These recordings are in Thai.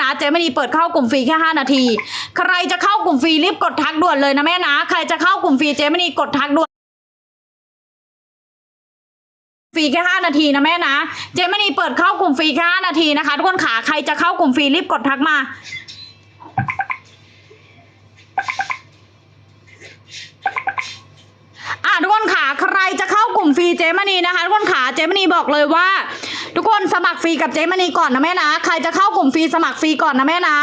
นะเจมณีเปิดเข้ากลุ่มฟรีแค่ 5 นาที ใครจะเข้ากลุ่มฟรีรีบกดทักด่วนเลยนะแม่นะ ใครจะเข้ากลุ่มฟรีเจมณีกดทักด่วนฟรีแค่ 5 นาทีนะแม่นะ เจมณีเปิดเข้ากลุ่มฟรีแค่5นาทีนะคะทุกคนขาใครจะเข้ากลุ่มฟรีรีบกดทักมาอะทุกคนขาใครจะเข้ากลุ่มฟรีเจมณีนะคะทุกคนขาเจมณีบอกเลยว่า ทุกคนสมัครฟรีกับเจมณีก่อนนะแม่นะ ใครจะเข้ากลุ่มฟรีสมัครฟรีก่อนนะแม่นะ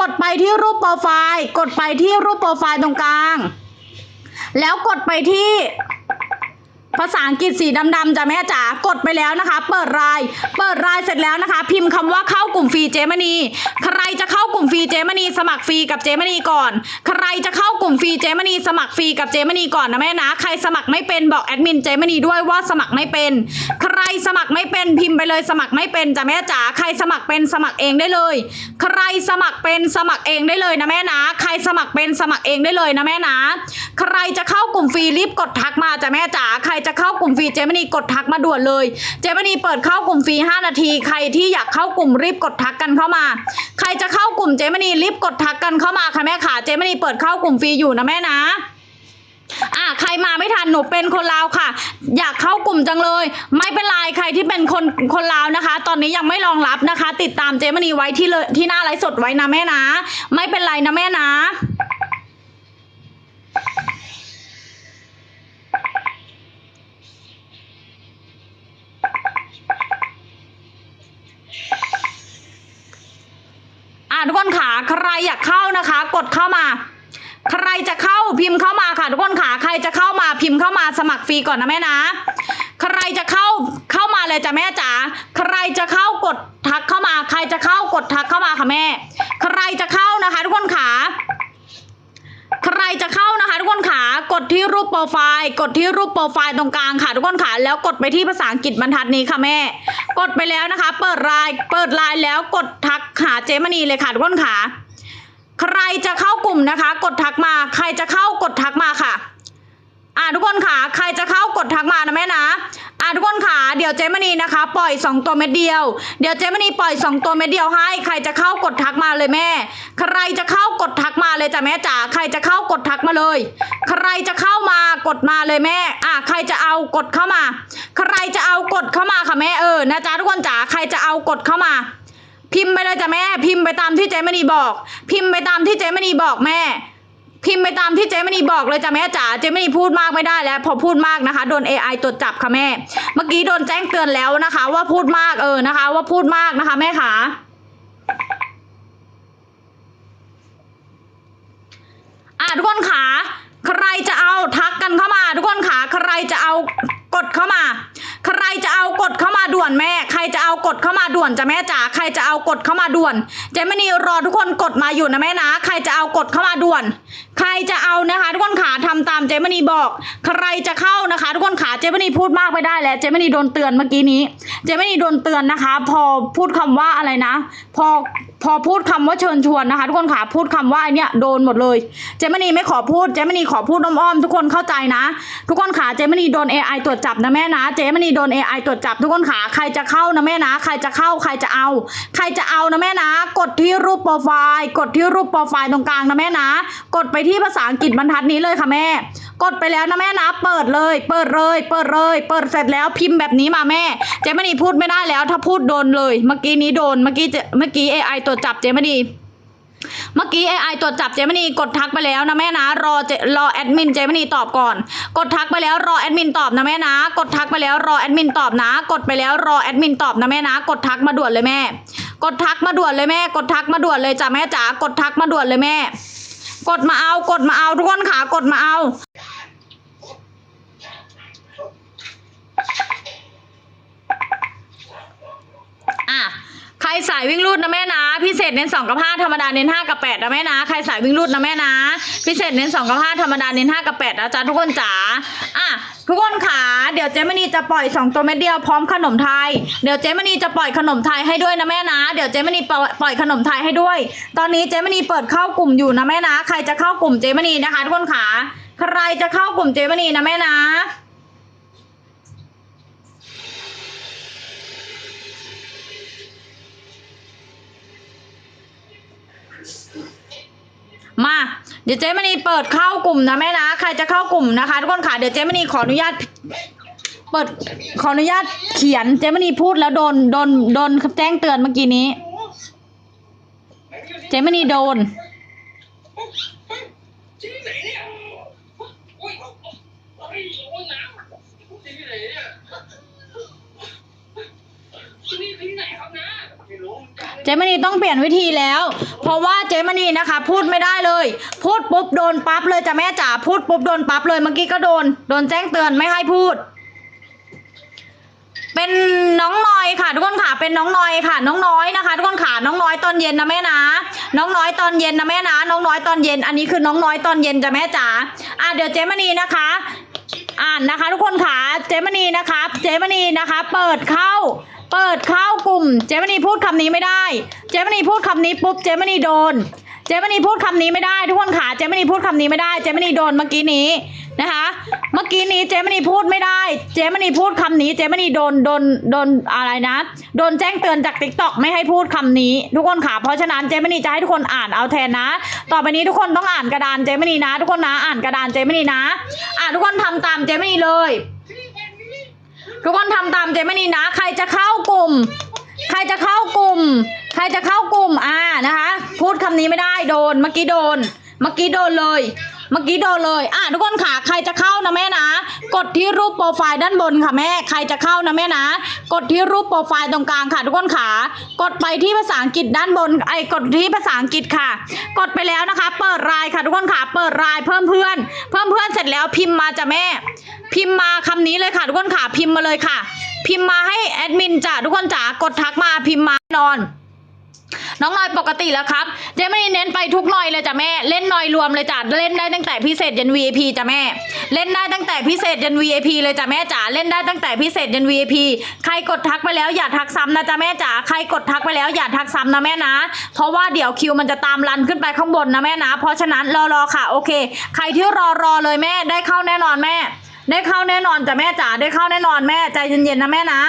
กดไปที่รูปโปรไฟล์ กดไปที่รูปโปรไฟล์ตรงกลาง แล้วกดไปที่ ภาษาอังกฤษสีดำๆจ้ะแม่จ๋ากดไปแล้วนะคะ เปิดราย เปิดรายเสร็จแล้วนะคะ พิมพ์คำว่าเข้ากลุ่มฟรีเจมณีใครจะเข้ากลุ่มฟรีเจมณีสมัครฟรีกับเจมณีก่อน ใครจะเข้ากลุ่มฟรีเจมณีสมัครฟรีกับเจมณีก่อนนะแม่นะใครสมัครไม่เป็นบอกแอดมินเจมณีด้วยว่าสมัครไม่เป็น ใครสมัครไม่เป็นพิมพ์ไปเลยสมัครไม่เป็นจ้ะแม่จ๋าใครสมัครเป็นสมัครเองได้เลย ใครสมัครเป็นสมัครเองได้เลยนะแม่นะ ใครสมัครเป็นสมัครเองได้เลยนะแม่นะ ใครจะเข้ากลุ่มฟรีรีบกดทักมาจ้ะแม่จ๋าใครจะเข้ากลุ่มฟรีเจมณีกดทักมาด่วนเลย เจมณีเปิดเข้ากลุ่มฟรี5 นาที ใครที่อยากเข้ากลุ่มรีบกดทักกันเข้ามา ใครจะเข้ากลุ่มเจมณีรีบกดทักกันเข้ามาค่ะแม่ขาเจมณีเปิดเข้ากลุ่มฟรีอยู่นะแม่นะอะใครมาไม่ทันหนูเป็นคนลาวค่ะ อยากเข้ากลุ่มจังเลย ไม่เป็นไรใครที่เป็นคนคนลาวนะคะ ตอนนี้ยังไม่รองรับนะคะ ติดตามเจมณีไว้ที่เลยที่หน้าไลฟ์สดไว้นะแม่นะ ไม่เป็นไรนะแม่นะ ทุกคนขาใครอยากเข้านะคะ กดเข้ามา ใครจะเข้าพิมพ์เข้ามาค่ะ ทุกคนขาใครจะเข้ามาพิมพ์เข้ามาสมัครฟรีก่อนนะแม่นะ ใครจะเข้าเข้ามาเลยจ้ะแม่จ๋าใครจะเข้ากดทักเข้ามา ใครจะเข้ากดทักเข้ามาค่ะแม่ ใครจะเข้านะคะ ทุกคนขาใครจะเข้านะคะทุกคนขากดที่รูปโปรไฟล์ กดที่รูปโปรไฟล์ตรงกลางค่ะ ทุกคนขาแล้วกดไปที่ภาษาอังกฤษบรรทัดนี้ค่ะแม่ กดไปแล้วนะคะ เปิดไลน์เปิดไลน์แล้วกดทัก หาเจมณีเลยค่ะทุกคนขาใครจะเข้ากลุ่มนะคะ กดทักมา ใครจะเข้ากดทักมาค่ะอ่าทุกคนขาใครจะเข้ากดทักมานะแม่นะอ่าทุกคนขาเดี๋ยวเจมณีนะคะ ปล่อยสองตัวเม็ดเดียว เดี๋ยวเจมณีปล่อยสองตัวเม็ดเดียวให้ ใครจะเข้ากดทักมาเลยแม่ ใครจะเข้ากดทักมาเลยจ้ะแม่จ๋า ใครจะเข้ากดทักมาเลย ใครจะเข้ามากดมาเลยแม่อะใครจะเอากดเข้ามา ใครจะเอากดเข้ามาค่ะแม่เออนะจ๊ะทุกคนจ๋า ใครจะเอากดเข้ามา พิมพ์ไปเลยจ้ะแม่ พิมพ์ไปตามที่เจมณีบอก พิมพ์ไปตามที่เจมณีบอกแม่ พิมพ์ไปตามที่เจมณีบอกเลยจ้ะแม่จ๋าเจมณีพูดมากไม่ได้แล้ว พอพูดมากนะคะโดน AI ตรวจจับค่ะแม่ เมื่อกี้โดนแจ้งเตือนแล้วนะคะ ว่าพูดมากเออนะคะ ว่าพูดมากนะคะ แม่ขาอะทุกคนขาใครจะเอาทักกันเข้ามา ทุกคนขาใครจะเอา กดเข้ามา ใครจะเอากดเข้ามาด่วนแม่ ใครจะเอากดเข้ามาด่วนจ้ะแม่จ๋าใครจะเอากดเข้ามาด่วน เจมณีรอทุกคนกดมาอยู่นะแม่นะ ใครจะเอากดเข้ามาด่วน ใครจะเอานะคะ ทุกคนขาทำตามเจมณีบอก ใครจะเข้านะคะ ทุกคนขาเจมณีพูดมากไม่ได้แล้วเจมณีโดนเตือนเมื่อกี้นี้ เจมณีโดนเตือนนะคะ พอพูดคำว่าอะไรนะ พอ พอพูดคำว่าเชิญชวนนะคะทุกคนขาพูดคำว่าไอเนี้ยโดนหมดเลย เจมณีไม่ขอพูดเจมณีขอพูดอ้อมๆทุกคนเข้าใจนะ ทุกคนขาเจมณีโดน AI ตรวจจับนะแม่นะเจมณีโดน AI ตรวจจับทุกคนขาใครจะเข้านะแม่นะ ใครจะเข้าใครจะเอา ใครจะเอานะแม่นะ กดที่รูปโปรไฟล์กดที่รูปโปรไฟล์ตรงกลางนะแม่นะ กดไปที่ภาษาอังกฤษบรรทัดนี้เลยค่ะแม่ กดไปแล้วนะแม่นะ เปิดเลย เปิดเลย เปิดเลย เปิดเสร็จแล้วพิมพ์แบบนี้มาแม่ เจมณีพูดไม่ได้แล้ว ถ้าพูดโดนเลย เมื่อกี้นี้โดนเมื่อกี้เจเมื่อกี้ AI ตรวจจับเจมณีเมื่อกี้ AI ตรวจจับเจมณีกดทักไปแล้วนะแม่นะรอเจรอแอดมินเจมณีตอบก่อน กดทักไปแล้วรอแอดมินตอบนะแม่นะ กดทักไปแล้วรอแอดมินตอบนะ กดไปแล้วรอแอดมินตอบนะแม่นะ กดทักมาด่วนเลยแม่ กดทักมาด่วนเลยแม่ กดทักมาด่วนเลยจ้ะแม่จ๋ากดทักมาด่วนเลยแม่ กดมาเอากดมาเอาทุกคนขากดมาเอา อะใคร สายวิ่งรูดนะแม่นะ พิเศษเน้นสองกับห้าธรรมดาเน้นห้ากับแปดนะแม่นะ ใครสายวิ่งรูดนะแม่นะ พิเศษเน้นสองกับห้าธรรมดาเน้นห้ากับแปดนะจ๊ะทุกคนจ๋าอะทุกคนขาเดี๋ยวเจมณีจะปล่อยสองตัวเม็ดเดียวพร้อมขนมไทย เดี๋ยวเจมณีจะปล่อยขนมไทยให้ด้วยนะแม่นะ เดี๋ยวเจมณีปล่อยขนมไทยให้ด้วย ตอนนี้เจมณีเปิดเข้ากลุ่มอยู่นะแม่นะ ใครจะเข้ากลุ่มเจมณีนะคะทุกคนขาใครจะเข้ากลุ่มเจมณีนะแม่นะ อ มา เดี๋ยวเจ๊มณีเปิดเข้ากลุ่มนะแม่นะ ใครจะเข้ากลุ่มนะคะทุกคนค่ะ เดี๋ยวเจ๊มณีขออนุญาต เปิดขออนุญาตเขียนเจ๊มณีพูดแล้วโดนโดนโดนแจ้งเตือนเมื่อกี้นี้ เจ๊มณีโดน ที่ไหนเนี่ยโอ้ยโอ้ยโอ้ยน้ำที่ไหนเนี่ยที่นี่ที่ไหนครับนะไม่รู้ เหมือนกันเจมณีต้องเปลี่ยนวิธีแล้ว เพราะว่าเจมณีนะคะ พูดไม่ได้เลย พูดปุ๊บโดนปั๊บเลยจ้ะแม่จ๋าพูดปุ๊บโดนปั๊บเลยเมื่อกี้ก็โดน โดนแจ้งเตือนไม่ให้พูด เป็นน้องน้อยค่ะ ทุกคนค่ะเป็นน้องน้อยค่ะ น้องน้อยนะคะ ทุกคนค่ะน้องน้อยตอนเย็นนะแม่นะ น้องน้อยตอนเย็นนะแม่นะ น้องน้อยตอนเย็น อันนี้คือน้องน้อยตอนเย็นจ้ะแม่จ๋าอะเดี๋ยวเจมณีนะคะานนะคะ ทุกคนขาเจมนีนะคะเจมนีนะคะ เปิดเข้า เปิดเข้ากลุ่ม เจมนีพูดคำนี้ไม่ได้ เจมนีพูดคำนี้ปุ๊บ เจมนีโดน เจมณีพูดคำนี้ไม่ได้ทุกคนค่ะเจมณีพูดคำนี้ไม่ได้ เจมณีโดนเมื่อกี้นี้นะคะ เมื่อกี้นี้เจมณีพูดไม่ได้ เจมณีพูดคำนี้ เจมณีโดนโดนโดนอะไรนะ โดนแจ้งเตือนจากติ๊กต็อกไม่ให้พูดคำนี้ ทุกคนค่ะเพราะฉะนั้นเจมณีจะให้ทุกคนอ่านเอาแทนนะ ต่อไปนี้ทุกคนต้องอ่านกระดานเจมณีนะ ทุกคนนะอ่านกระดานเจมณีนะ อะทุกคนทำตามเจมณีเลย ทุกคนทำตามเจมณีนะ ใครจะเข้ากลุ่ม ใครจะเข้ากลุ่ม ใครจะเข้ากลุ่มอ่านะคะ พูดคำนี้ไม่ได้โดน เมื่อกี้โดน เมื่อกี้โดนเลย เมื่อกี้โดนเลย อะทุกคนค่ะ ใครจะเข้านะแม่นะ กดที่รูปโปรไฟล์ด้านบนค่ะแม่ ใครจะเข้านะแม่นะ กดที่รูปโปรไฟล์ตรงกลางค่ะ ทุกคนค่ะ กดไปที่ภาษาอังกฤษด้านบน ไอ้กดที่ภาษาอังกฤษค่ะ กดไปแล้วนะคะ เปิดรายค่ะ ทุกคนค่ะ เปิดรายเพิ่มเพื่อน เพิ่มเพื่อนเสร็จแล้วพิมพ์มาจ้ะแม่ พิมพ์มาคำนี้เลยค่ะ ทุกคนค่ะ พิมพ์มาเลยค่ะ พิมพ์มาให้แอดมินจ้ะทุกคนจ๋ากดทักมาพิมพ์มาแน่นอน น้องนอยปกติแล้วครับเจ๊ไม่ได้เน้นไปทุกนอยเลยจ้ะแม่เล่นนอยรวมเลยจ้ะเล่นได้ตั้งแต่พิเศษยัน VIP จ้ะแม่ เล่นได้ตั้งแต่พิเศษยัน VIP เลยจ้ะแม่จ๋าเล่นได้ตั้งแต่พิเศษยัน VIP ใครกดทักไปแล้วอย่าทักซ้ำนะจ้ะแม่จ๋าใครกดทักไปแล้วอย่าทักซ้ำนะแม่นะ เพราะว่าเดี๋ยวคิวมันจะตามรันขึ้นไปข้างบนนะแม่นะ เพราะฉะนั้นรอรอค่ะโอเค ใครที่รอรอเลยแม่ได้เข้าแน่นอนแม่ ได้เข้าแน่นอนจ้ะแม่จ๋าได้เข้าแน่นอนแม่ใจเย็นๆนะแม่นะ